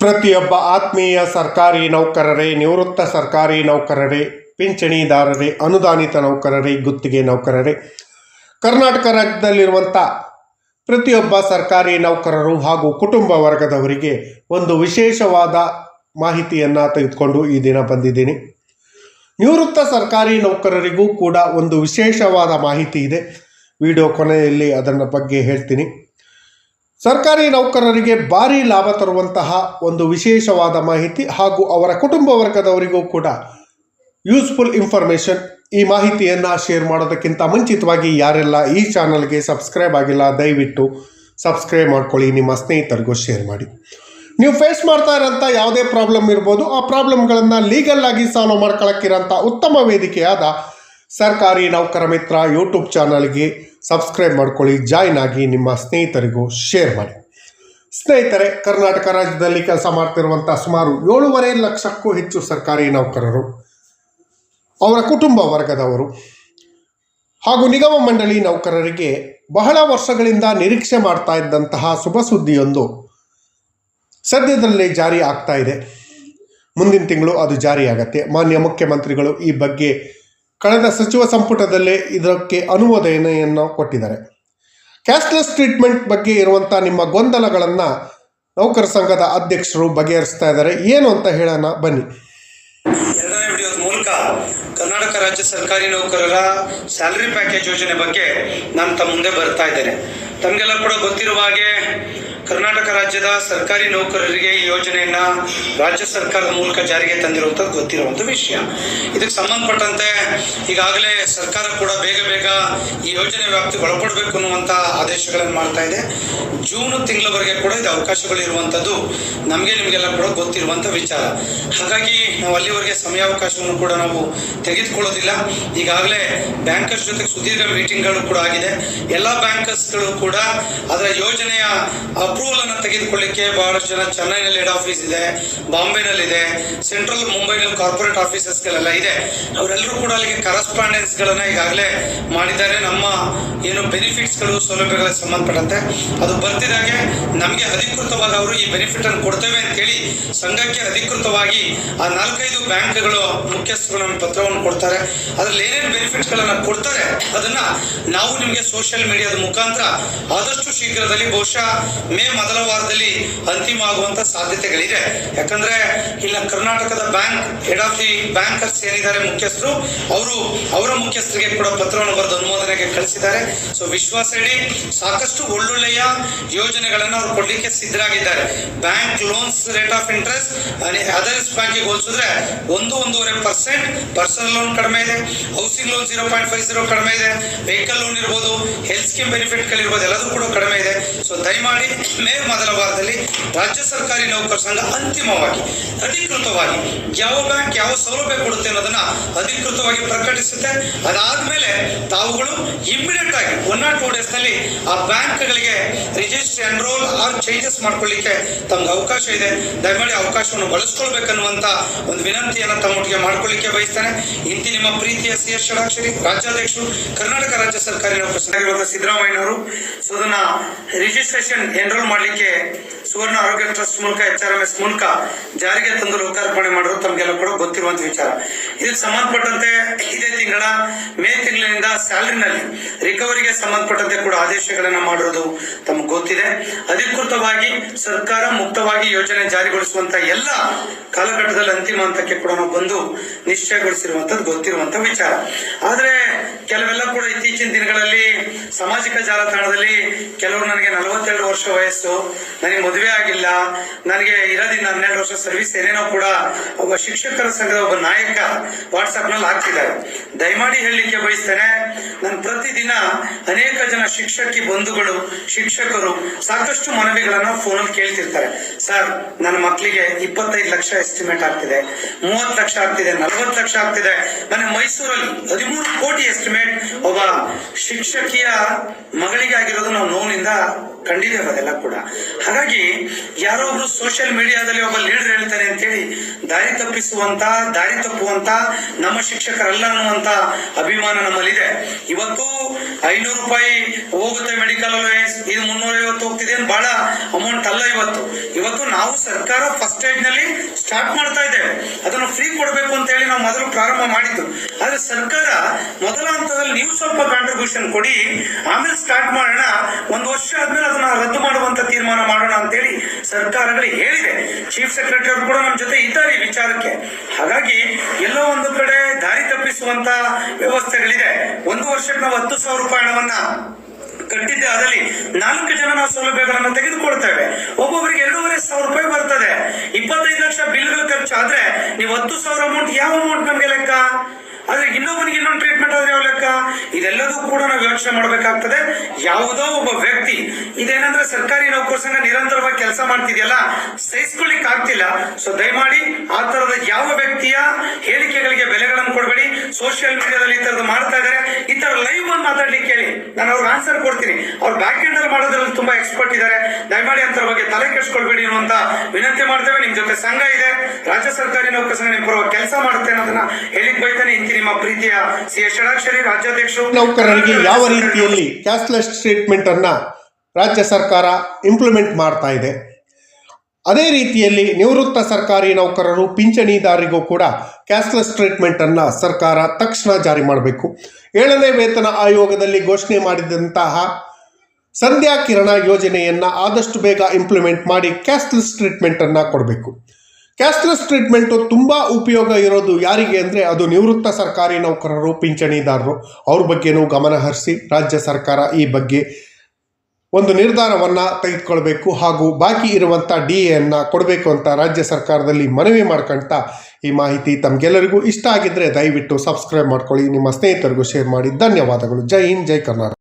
ಪ್ರತಿಯೊಬ್ಬ ಆತ್ಮೀಯ ಸರ್ಕಾರಿ ನೌಕರರೇ, ನಿವೃತ್ತ ಸರ್ಕಾರಿ ನೌಕರರೇ, ಪಿಂಚಣಿದಾರರೇ, ಅನುದಾನಿತ ನೌಕರರೇ, ಗುತ್ತಿಗೆ ನೌಕರರೇ. ಕರ್ನಾಟಕ ರಾಜ್ಯದಲ್ಲಿರುವಂಥ ಪ್ರತಿಯೊಬ್ಬ ಸರ್ಕಾರಿ ನೌಕರರು ಹಾಗೂ ಕುಟುಂಬ ವರ್ಗದವರಿಗೆ ಒಂದು ವಿಶೇಷವಾದ ಮಾಹಿತಿಯನ್ನು ತೆಗೆದುಕೊಂಡು ಈ ದಿನ ಬಂದಿದ್ದೀನಿ. ನಿವೃತ್ತ ಸರ್ಕಾರಿ ನೌಕರರಿಗೂ ಕೂಡ ಒಂದು ವಿಶೇಷವಾದ ಮಾಹಿತಿ ಇದೆ. ವಿಡಿಯೋ ಕೊನೆಯಲ್ಲಿ ಅದರ ಬಗ್ಗೆ ಹೇಳ್ತೀನಿ. ಸರ್ಕಾರಿ ನೌಕರರಿಗೆ ಭಾರಿ ಲಾಭ ತರುವಂತಹ ಒಂದು ವಿಶೇಷವಾದ ಮಾಹಿತಿ ಹಾಗೂ ಅವರ ಕುಟುಂಬ ವರ್ಗದವರಿಗೂ ಕೂಡ ಯೂಸ್ಫುಲ್ ಇನ್ಫಾರ್ಮೇಷನ್ ಈ ಮಾಹಿತಿಯನ್ನು ಶೇರ್ ಮಾಡೋದಕ್ಕಿಂತ ಮುಂಚಿತವಾಗಿ ಯಾರೆಲ್ಲ ಈ ಚಾನಲ್ಗೆ ಸಬ್ಸ್ಕ್ರೈಬ್ ಆಗಿಲ್ಲ, ದಯವಿಟ್ಟು ಸಬ್ಸ್ಕ್ರೈಬ್ ಮಾಡ್ಕೊಳ್ಳಿ. ನಿಮ್ಮ ಸ್ನೇಹಿತರಿಗೂ ಶೇರ್ ಮಾಡಿ. ನೀವು ಫೇಸ್ ಮಾಡ್ತಾ ಇರೋಂಥ ಯಾವುದೇ ಪ್ರಾಬ್ಲಮ್ ಇರ್ಬೋದು, ಆ ಪ್ರಾಬ್ಲಮ್ಗಳನ್ನು ಲೀಗಲ್ ಆಗಿ ಸಾಲ್ವ್ ಮಾಡ್ಕೊಳ್ಳೋಕ್ಕಿರೋಂಥ ಉತ್ತಮ ವೇದಿಕೆಯಾದ ಸರ್ಕಾರಿ ನೌಕರ ಮಿತ್ರ ಯೂಟ್ಯೂಬ್ ಚಾನಲ್ಗೆ ಸಬ್ಸ್ಕ್ರೈಬ್ ಮಾಡ್ಕೊಳ್ಳಿ, ಜಾಯ್ನ್ ಆಗಿ ನಿಮ್ಮ ಸ್ನೇಹಿತರಿಗೂ ಶೇರ್ ಮಾಡಿ. ಸ್ನೇಹಿತರೆ, ಕರ್ನಾಟಕ ರಾಜ್ಯದಲ್ಲಿ ಕೆಲಸ ಮಾಡ್ತಿರುವಂಥ ಸುಮಾರು ಏಳೂವರೆ ಲಕ್ಷಕ್ಕೂ ಹೆಚ್ಚು ಸರ್ಕಾರಿ ನೌಕರರು ಅವರ ಕುಟುಂಬ ವರ್ಗದವರು ಹಾಗೂ ನಿಗಮ ಮಂಡಳಿ ನೌಕರರಿಗೆ ಬಹಳ ವರ್ಷಗಳಿಂದ ನಿರೀಕ್ಷೆ ಮಾಡ್ತಾ ಇದ್ದಂತಹ ಶುಭ ಸುದ್ದಿಯೊಂದು ಸದ್ಯದಲ್ಲೇ ಜಾರಿ ಆಗ್ತಾ ಇದೆ. ಮುಂದಿನ ತಿಂಗಳು ಅದು ಜಾರಿಯಾಗತ್ತೆ. ಮಾನ್ಯ ಮುಖ್ಯಮಂತ್ರಿಗಳು ಈ ಬಗ್ಗೆ ಕಳೆದ ಸಚಿವ ಸಂಪುಟದಲ್ಲೇ ಇದಕ್ಕೆ ಅನುಮೋದನೆಯನ್ನು ಕೊಟ್ಟಿದ್ದಾರೆ. ಕ್ಯಾಶ್ಲೆಸ್ ಟ್ರೀಟ್ಮೆಂಟ್ ಬಗ್ಗೆ ಇರುವಂಥ ನಿಮ್ಮ ಗೊಂದಲಗಳನ್ನು ನೌಕರ ಸಂಘದ ಅಧ್ಯಕ್ಷರು ಬಗೆಹರಿಸ್ತಾ ಇದ್ದಾರೆ. ಏನು ಅಂತ ಹೇಳೋಣ, ಬನ್ನಿ. ಎರಡನೇ ವಿಡಿಯೋದ ಮೂಲಕ ಕರ್ನಾಟಕ ರಾಜ್ಯ ಸರ್ಕಾರಿ ನೌಕರರ ಸ್ಯಾಲರಿ ಪ್ಯಾಕೇಜ್ ಯೋಜನೆ ಬಗ್ಗೆ ನಾನು ತಮ್ಮ ಮುಂದೆ ಬರ್ತಾ ಇದ್ದೇನೆ. ತಮಗೆಲ್ಲ ಕೂಡ ಗೊತ್ತಿರುವ ಹಾಗೆ ಕರ್ನಾಟಕ ರಾಜ್ಯದ ಸರ್ಕಾರಿ ನೌಕರರಿಗೆ ಈ ಯೋಜನೆಯನ್ನ ರಾಜ್ಯ ಸರ್ಕಾರದ ಮೂಲಕ ಜಾರಿಗೆ ತಂದಿರುವಂಥದ್ದು ಗೊತ್ತಿರುವಂಥ ವಿಷಯ. ಇದಕ್ಕೆ ಸಂಬಂಧಪಟ್ಟಂತೆ ಈಗಾಗಲೇ ಸರ್ಕಾರ ಕೂಡ ಬೇಗ ಬೇಗ ಈ ಯೋಜನೆ ವ್ಯಾಪ್ತಿಗೆ ಒಳಪಡಬೇಕು ಅನ್ನುವಂಥ ಆದೇಶಗಳನ್ನು ಮಾಡ್ತಾ ಇದೆ. ಜೂನ್ ತಿಂಗಳವರೆಗೆ ಕೂಡ ಇದು ಅವಕಾಶಗಳು ಇರುವಂಥದ್ದು ನಮಗೆ ನಿಮಗೆಲ್ಲ ಕೂಡ ಗೊತ್ತಿರುವಂಥ ವಿಚಾರ. ಹಾಗಾಗಿ ನಾವು ಅಲ್ಲಿವರೆಗೆ ಸಮಯಾವಕಾಶವನ್ನು ಕೂಡ ನಾವು ತೆಗೆದುಕೊಳ್ಳೋದಿಲ್ಲ. ಈಗಾಗಲೇ ಬ್ಯಾಂಕರ್ಸ್ ಜೊತೆ ಸುದೀರ್ಘ ಮೀಟಿಂಗ್ಗಳು ಕೂಡ ಆಗಿದೆ. ಎಲ್ಲ ಬ್ಯಾಂಕರ್ಸ್ಗಳು ಕೂಡ ಅದರ ಯೋಜನೆಯ ಅಪ್ರೂವಲ್ ಅನ್ನ ತೆಗೆದುಕೊಳ್ಳಿಕ್ಕೆ ಬಹಳಷ್ಟು ಜನ ಚೆನ್ನೈನಲ್ಲಿ ಹೆಡ್ ಆಫೀಸ್ ಇದೆ, ಬಾಂಬೆನಲ್ಲಿದೆ ಸೆಂಟ್ರಲ್ ಮುಂಬೈನಲ್ಲಿ ಕಾರ್ಪೊರೇಟ್ ಆಫೀಸಸ್ಗಳೆಲ್ಲ ಇದೆ. ಅವರೆಲ್ಲರೂ ಕೂಡ ಅಲ್ಲಿಗೆ ಕರಸ್ಪಾಂಡೆನ್ಸ್ ಗಳನ್ನ ಈಗಾಗಲೇ ಮಾಡಿದ್ದಾರೆ. ನಮ್ಮ ಏನು ಬೆನಿಫಿಟ್ಸ್ಗಳು ಸೌಲಭ್ಯಗಳಿಗೆ ಸಂಬಂಧಪಟ್ಟಂತೆ. ಅದು ಬರ್ತಿದಾಗೆ ನಮಗೆ ಅಧಿಕೃತವಾಗಿ ಅವರು ಈ ಬೆನಿಫಿಟ್ ಅನ್ನು ಕೊಡ್ತೇವೆ ಅಂತ ಹೇಳಿ ಸಂಘಕ್ಕೆ ಅಧಿಕೃತವಾಗಿ ಆ ನಾಲ್ಕೈದು ಬ್ಯಾಂಕ್ಗಳು ಮುಖ್ಯಸ್ಥರು ನಮಗೆ ಪತ್ರವನ್ನು ಕೊಡ್ತಾರೆ. ಅದ್ರಲ್ಲಿ ಏನೇನು ಬೆನಿಫಿಟ್ಸ್ ಗಳನ್ನ ಕೊಡ್ತಾರೆ, ಅದನ್ನ ನಾವು ನಿಮಗೆ ಸೋಷಿಯಲ್ ಮೀಡಿಯಾದ ಮುಖಾಂತರ ಆದಷ್ಟು ಶೀಘ್ರದಲ್ಲಿ ಬಹುಶಃ ಮೇ ಮೊದಲ ವಾರದಲ್ಲಿ ಅಂತಿಮ ಆಗುವಂತ ಸಾಧ್ಯತೆಗಳಿದೆ. ಯಾಕಂದ್ರೆ ಇಲ್ಲ ಕರ್ನಾಟಕದ bank head of the bankers ಏನಿದ್ದಾರೆ ಮುಖ್ಯಸ್ಥರು, ಅವರು ಅವರ ಮುಖ್ಯಸ್ಥರಿಗೆ ಕೂಡ ಪತ್ರವನ್ನು ಬರೆದು ಅನುಮೋದನೆಗೆ ಕಳಿಸಿದ್ದಾರೆ. ಸೊ ವಿಶ್ವಾಸ ಇಡಿ, ಸಾಕಷ್ಟು ಒಳ್ಳೊಳ್ಳೆಯ ಯೋಜನೆಗಳನ್ನು ಅವರು ಕೊಡ್ಲಿಕ್ಕೆ ಸಿದ್ಧರಾಗಿದ್ದಾರೆ. Bank loans rate of interest others ಬ್ಯಾಂಕಿಗೆ ಹೋಲಿಸಿದ್ರೆ ಒಂದು ಒಂದೂವರೆ ಪರ್ಸೆಂಟ್ ಪರ್ಸನಲ್ ಲೋನ್ ಕಡಿಮೆ ಇದೆ. Housing loan zero point five zero ಕಡಿಮೆ ಇದೆ. ವೆಹಿಕಲ್ ಲೋನ್ ಇರ್ಬೋದು ಹೆಲ್ತ್ ಸ್ಕೀಮ್ ಬೆನಿಫಿಟ್ಗಳಿರ್ಬೋದು ಎಲ್ಲದೂ ಕೂಡ ಕಡಿಮೆ ಇದೆ. ಸೊ ದಯಮಾಡಿ ಮೇ ಮೊದಲ ವಾರದಲ್ಲಿ ರಾಜ್ಯ ಸರ್ಕಾರಿ ನೌಕರ ಸಂಘ ಅಂತಿಮವಾಗಿ, ಅಧಿಕೃತವಾಗಿ ಯಾವ ಬ್ಯಾಂಕ್ ಯಾವ ಸೌಲಭ್ಯ ಕೊಡುತ್ತೆ ಅನ್ನೋದನ್ನ ಅಧಿಕೃತವಾಗಿ ಪ್ರಕಟಿಸುತ್ತೆ. ಅದಾದ್ಮೇಲೆ ತಾವುಗಳು ಇಮಿಡಿಯೇಟ್ ಆಗಿ ಒನ್ ಆರ್ ಟೂ ಡೇಸ್ನಲ್ಲಿ ಆ ಬ್ಯಾಂಕ್ಗಳಿಗೆ ರಿಜಿಸ್ಟ್ರಿ ಎನ್ರೋಲ್ ಆರ್ ಚೇಂಜಸ್ ಮಾಡ್ಕೊಳ್ಳಿಕ್ಕೆ ತಮ್ಗೆ ಅವಕಾಶ ಇದೆ. ದಯಮಾಡಿ ಅವಕಾಶವನ್ನು ಬಳಸ್ಕೊಳ್ಬೇಕನ್ನುವಂತ ಒಂದು ವಿನಂತಿಯನ್ನ ತಮ್ಮೊಟ್ಟಿಗೆ ಮಾಡ್ಕೊಳ್ಳಿಕ್ಕೆ ಬಯಸ್ತಾನೆ. ಇಂತಿ ನಿಮ್ಮ ಪ್ರೀತಿಯ ಸಿ ಎಸ್ ಷಡಾಕ್ಷರಿ, ರಾಜ್ಯಾಧ್ಯಕ್ಷರು, ಕರ್ನಾಟಕ ರಾಜ್ಯ ಸರ್ಕಾರಿ ನೌಕರ ಸಿದ್ದರಾಮಯ್ಯನವರು ಸೊ ಅದನ್ನ ರಿಜಿಸ್ಟ್ರೇಷನ್ ಎನ್ರೋಲ್ ಮಾಡಲಿಕ್ಕೆ ಸುವರ್ಣ ಆರೋಗ್ಯ ಟ್ರಸ್ಟ್ ಮೂಲಕ, ಎಚ್ ಆರ್ ಎಂ ಎಸ್ ಮೂಲಕ ಜಾರಿಗೆ ತಂದು ಲೋಕಾರ್ಪಣೆ ಮಾಡೋದು ತಮಗೆಲ್ಲ ಕೂಡ ಗೊತ್ತಿರುವಂತ ವಿಚಾರ. ಇದಕ್ಕೆ ಸಂಬಂಧಪಟ್ಟಂತೆ ಇದೇ ತಿಂಗಳ ಮೇ ತಿಂಗಳಿನಿಂದ ಸ್ಯಾಲರಿನಲ್ಲಿ ರಿಕವರಿಗೆ ಸಂಬಂಧಪಟ್ಟಂತೆ ಕೂಡ ಆದೇಶಗಳನ್ನ ಮಾಡಿರೋದು ತಮಗೆ ಗೊತ್ತಿದೆ. ಅಧಿಕೃತವಾಗಿ ಸರ್ಕಾರ ಮುಕ್ತವಾಗಿ ಯೋಜನೆ ಜಾರಿಗೊಳಿಸುವಂತ ಎಲ್ಲ ಕಾಲಘಟ್ಟದಲ್ಲಿ ಅಂತಿಮ ಹಂತಕ್ಕೆ ಕೂಡ ನಾವು ಬಂದು ನಿಶ್ಚಯಗೊಳಿಸಿರುವಂತದ್ದು ಗೊತ್ತಿರುವಂತ ವಿಚಾರ. ಆದ್ರೆ ಕೆಲವೆಲ್ಲ ಕೂಡ ಇತ್ತೀಚಿನ ದಿನಗಳಲ್ಲಿ ಸಾಮಾಜಿಕ ಜಾಲತಾಣದಲ್ಲಿ ಕೆಲವರು ನನಗೆ ನಲವತ್ತೆರಡು ವರ್ಷ ವಯಸ್ಸು, ನನಗೆ ಮದುವೆ ಆಗಿಲ್ಲ. ನನಗೆ ಇರೋದಿನ ಹನ್ನೆರಡು ವರ್ಷ ಸರ್ವಿಸ್ ಏನೇನೋ ಕೂಡ ಒಬ್ಬ ಶಿಕ್ಷಕರ ಸಂಘದ ಒಬ್ಬ ನಾಯಕ ವಾಟ್ಸ್ಆಪ್ನಲ್ಲಿ ಹಾಕ್ತಿದ್ದಾರೆ. ದಯಮಾಡಿ ಹೇಳಲಿಕ್ಕೆ ಬಯಸ್ತೇನೆ, ನಾನು ಪ್ರತಿದಿನ ಅನೇಕ ಜನ ಶಿಕ್ಷಕಿ ಬಂಧುಗಳು, ಶಿಕ್ಷಕರು ಸಾಕಷ್ಟು ಮನವಿಗಳನ್ನ ಫೋನಲ್ಲಿ ಕೇಳ್ತಿರ್ತಾರೆ. ಸರ್, ನನ್ನ ಮಕ್ಕಳಿಗೆ ಇಪ್ಪತ್ತೈದು ಲಕ್ಷ ಎಸ್ಟಿಮೇಟ್ ಆಗ್ತಿದೆ, ಮೂವತ್ತು ಲಕ್ಷ ಆಗ್ತಿದೆ, ನಲವತ್ತು ಲಕ್ಷ ಆಗ್ತಿದೆ. ನನಗೆ ಮೈಸೂರಲ್ಲಿ ಹದಿಮೂರು ಕೋಟಿ ಎಸ್ಟಿಮೇಟ್ ಒಬ್ಬ ಶಿಕ್ಷಕಿಯ ಮಗಳಿಗೆ ಆಗಿರೋದು ನಾವು ನೋವಿನಿಂದ ಕಂಡಿದ್ದೇವೆ ಅದೆಲ್ಲ ಕೂಡ. ಹಾಗಾಗಿ ಯಾರೋ ಒಬ್ರು ಸೋಷಿಯಲ್ ಮೀಡಿಯಾದಲ್ಲಿ ಒಬ್ಬ ಲೀಡರ್ ಹೇಳ್ತಾರೆ ಅಂತೇಳಿ, ದಾರಿ ತಪ್ಪಿಸುವಂತ, ದಾರಿ ತಪ್ಪುವಂತ, ನಮ್ಮ ಶಿಕ್ಷಕರಲ್ಲ ಅನ್ನುವಂತ ಅಭಿಮಾನ ನಮ್ಮಲ್ಲಿದೆ. ಇವತ್ತು ಐನೂರು ರೂಪಾಯಿ ಹೋಗುತ್ತೆ ಮೆಡಿಕಲ್ ಅಲೋಯನ್ಸ್ ಇದು ಮುನ್ನೂರೈವತ್ತು ಹೋಗ್ತಿದೆ ಅಂತ ಬಹಳ ಅಮೌಂಟ್ ಅಲ್ಲ ಇವತ್ತು. ಇವತ್ತು ನಾವು ಸರ್ಕಾರ ಫಸ್ಟ್ ಏಡ್ನಲ್ಲಿ ಸ್ಟಾರ್ಟ್ ಮಾಡ್ತಾ ಇದ್ದೇವೆ. ಅದನ್ನು ಫ್ರೀ ಕೊಡಬೇಕು ಅಂತ ಹೇಳಿ ನಾವು ಮೊದಲು ಪ್ರಾರಂಭ ಮಾಡಿದ್ದು. ಆದ್ರೆ ಸರ್ಕಾರ ಮೊದಲ ಹಂತದಲ್ಲಿ ನೀವು ಸ್ವಲ್ಪ ಕಾಂಟ್ರಿಬ್ಯೂಷನ್ ಕೊಡಿ, ಆಮೇಲೆ ಸ್ಟಾರ್ಟ್ ಮಾಡೋಣ. ಒಂದು ವರ್ಷ ಆದ್ಮೇಲೆ ರದ್ದು ಮಾಡುವಂತ ತೀರ್ಮಾನ ಮಾಡೋಣ ಅಂತೇಳಿ ಸರ್ಕಾರಗಳು ಹೇಳಿದೆ. ಚೀಫ್ ಸೆಕ್ರೆಟರಿ ಕೂಡ ನಮ್ಮ ಜೊತೆ ಇದ್ದಾರೆ ಈ ವಿಚಾರಕ್ಕೆ. ಹಾಗಾಗಿ ಎಲ್ಲೋ ಒಂದು ಕಡೆ ದಾರಿ ತಪ್ಪಿಸುವಂತ ವ್ಯವಸ್ಥೆಗಳಿದೆ. ಒಂದು ವರ್ಷಕ್ಕೆ ನಾವು ಹತ್ತು ಸಾವಿರ ರೂಪಾಯಿ ಹಣವನ್ನ ಕಟ್ಟಿದ್ದೆ ಅದರಲ್ಲಿ ನಾಲ್ಕು ಜನ ನಾವು ಸೌಲಭ್ಯಗಳನ್ನು ತೆಗೆದುಕೊಳ್ತೇವೆ ಒಬ್ಬೊಬ್ಬರಿಗೆ ಎರಡೂವರೆ ಸಾವಿರ ರೂಪಾಯಿ ಬರ್ತದೆ. ಇಪ್ಪತ್ತೈದು ಲಕ್ಷ ಬಿಲ್ಗಳು ಖರ್ಚು ಆದ್ರೆ ನೀವು ಹತ್ತು ಸಾವಿರ ಅಮೌಂಟ್ ಯಾವ ಅಮೌಂಟ್ ನಮ್ಗೆ ಲೆಕ್ಕ? ಆದ್ರೆ ಇನ್ನೊಬ್ಬನಿಗೆ ಇನ್ನೊಂದು ಟ್ರೀಟ್ಮೆಂಟ್ ಆದ್ರೆ ಇದೆಲ್ಲದೂ ಕೂಡ ನಾವು ಯೋಚನೆ ಮಾಡಬೇಕಾಗ್ತದೆ. ಯಾವುದೋ ಒಬ್ಬ ವ್ಯಕ್ತಿ, ಇದೇನಂದ್ರೆ ಸರ್ಕಾರಿ ನೌಕರ ಸಂಘ ನಿರಂತರವಾಗಿ ಕೆಲಸ ಮಾಡ್ತಿದೆಯಲ್ಲ ಸಹಿಸ್ಕೊಳ್ಳಿಕ್ ಆಗ್ತಿಲ್ಲ ಸೊ ದಯಮಾಡಿ ಆ ತರದ ಯಾವ ವ್ಯಕ್ತಿಯ ಹೇಳಿಕೆಗಳಿಗೆ ಬೆಲೆಗಳನ್ನು ಸೋಷಿಯಲ್ ಮೀಡಿಯಾದಲ್ಲಿ ಈ ತರದ್ದು ಮಾಡ್ತಾ ಇದ್ದಾರೆ ಈ ತರ ಲೈವ್ ಅಲ್ಲಿ ಮಾತಾಡ್ಲಿಕ್ಕೆ ಹೇಳಿ ನಾನು ಅವ್ರಿಗೆ ಆನ್ಸರ್ ಕೊಡ್ತೀನಿ. ಅವ್ರು ಬ್ಯಾಕ್ ಎಂಡ್ ಅಲ್ಲಿ ಮಾಡೋದ್ರಲ್ಲಿ ತುಂಬಾ ಎಕ್ಸ್ಪರ್ಟ್ ಇದ್ದಾರೆ ದಯಮಾಡಿ ಅಂತರ ಬಗ್ಗೆ ತಲೆ ಕೆಡಿಸ್ಕೊಳ್ಬೇಡಿ ಅನ್ನುವಂತ ವಿನಂತಿ ಮಾಡ್ತೇವೆ. ನಿಮ್ ಜೊತೆ ಸಂಘ ಇದೆ. ರಾಜ್ಯ ಸರ್ಕಾರಿ ನೌಕರ ಸಂಘ ನಿಮ್ ಪರವಾಗಿ ಕೆಲಸ ಮಾಡುತ್ತೆ ಅನ್ನೋದನ್ನ ಹೇಳಿಕ್ ಬೈತಾನೆ ಇಂತಿ ನಿಮ್ಮ ಪ್ರೀತಿಯ ಸಿ ಎಸ್ ಷಡಾಕ್ಷರಿ ರಾಜ್ಯಾಧ್ಯಕ್ಷರು. ನೌಕರರಿಗೆ ಯಾವ ರೀತಿಯಲ್ಲಿ ಕ್ಯಾಶ್ಲೆಸ್ ಟ್ರೀಟ್ಮೆಂಟ್ ಅನ್ನ ರಾಜ್ಯ ಸರ್ಕಾರ ಇಂಪ್ಲಿಮೆಂಟ್ ಮಾಡ್ತಾ ಇದೆ? ಅದೇ ರೀತಿಯಲ್ಲಿ ನಿವೃತ್ತ ಸರ್ಕಾರಿ ನೌಕರರು ಪಿಂಚಣಿದಾರರಿಗೂ ಕೂಡ ಕ್ಯಾಶ್ಲೆಸ್ ಟ್ರೀಟ್ಮೆಂಟ್ ಅನ್ನ ಸರ್ಕಾರ ತಕ್ಷಣ ಜಾರಿ ಮಾಡಬೇಕು. ಏಳನೇ ವೇತನ ಆಯೋಗದಲ್ಲಿ ಘೋಷಣೆ ಮಾಡಿದಂತಹ ಸಂಧ್ಯಾ ಕಿರಣ ಯೋಜನೆಯನ್ನ ಆದಷ್ಟು ಬೇಗ ಇಂಪ್ಲಿಮೆಂಟ್ ಮಾಡಿ ಕ್ಯಾಶ್ಲೆಸ್ ಟ್ರೀಟ್ಮೆಂಟ್ ಅನ್ನ ಕೊಡಬೇಕು. ಕ್ಯಾಶ್ಲೆಸ್ ಟ್ರೀಟ್ಮೆಂಟು ತುಂಬ ಉಪಯೋಗ ಇರೋದು ಯಾರಿಗೆ ಅಂದರೆ ಅದು ನಿವೃತ್ತ ಸರ್ಕಾರಿ ನೌಕರರು, ಪಿಂಚಣಿದಾರರು. ಅವ್ರ ಬಗ್ಗೆನೂ ಗಮನ ಹರಿಸಿ ರಾಜ್ಯ ಸರ್ಕಾರ ಈ ಬಗ್ಗೆ ಒಂದು ನಿರ್ಧಾರವನ್ನು ತೆಗೆದುಕೊಳ್ಬೇಕು ಹಾಗೂ ಬಾಕಿ ಇರುವಂಥ ಡಿ ಎನ್ನು ಕೊಡಬೇಕು ಅಂತ ರಾಜ್ಯ ಸರ್ಕಾರದಲ್ಲಿ ಮನವಿ ಮಾಡ್ಕೊಳ್ತಾ ಈ ಮಾಹಿತಿ ತಮಗೆಲ್ಲರಿಗೂ ಇಷ್ಟ ಆಗಿದ್ದರೆ ದಯವಿಟ್ಟು ಸಬ್ಸ್ಕ್ರೈಬ್ ಮಾಡ್ಕೊಳ್ಳಿ. ನಿಮ್ಮ ಸ್ನೇಹಿತರಿಗೂ ಶೇರ್ ಮಾಡಿ. ಧನ್ಯವಾದಗಳು. ಜೈ ಹಿಂದ್, ಜೈ ಕರ್ನಾಟಕ.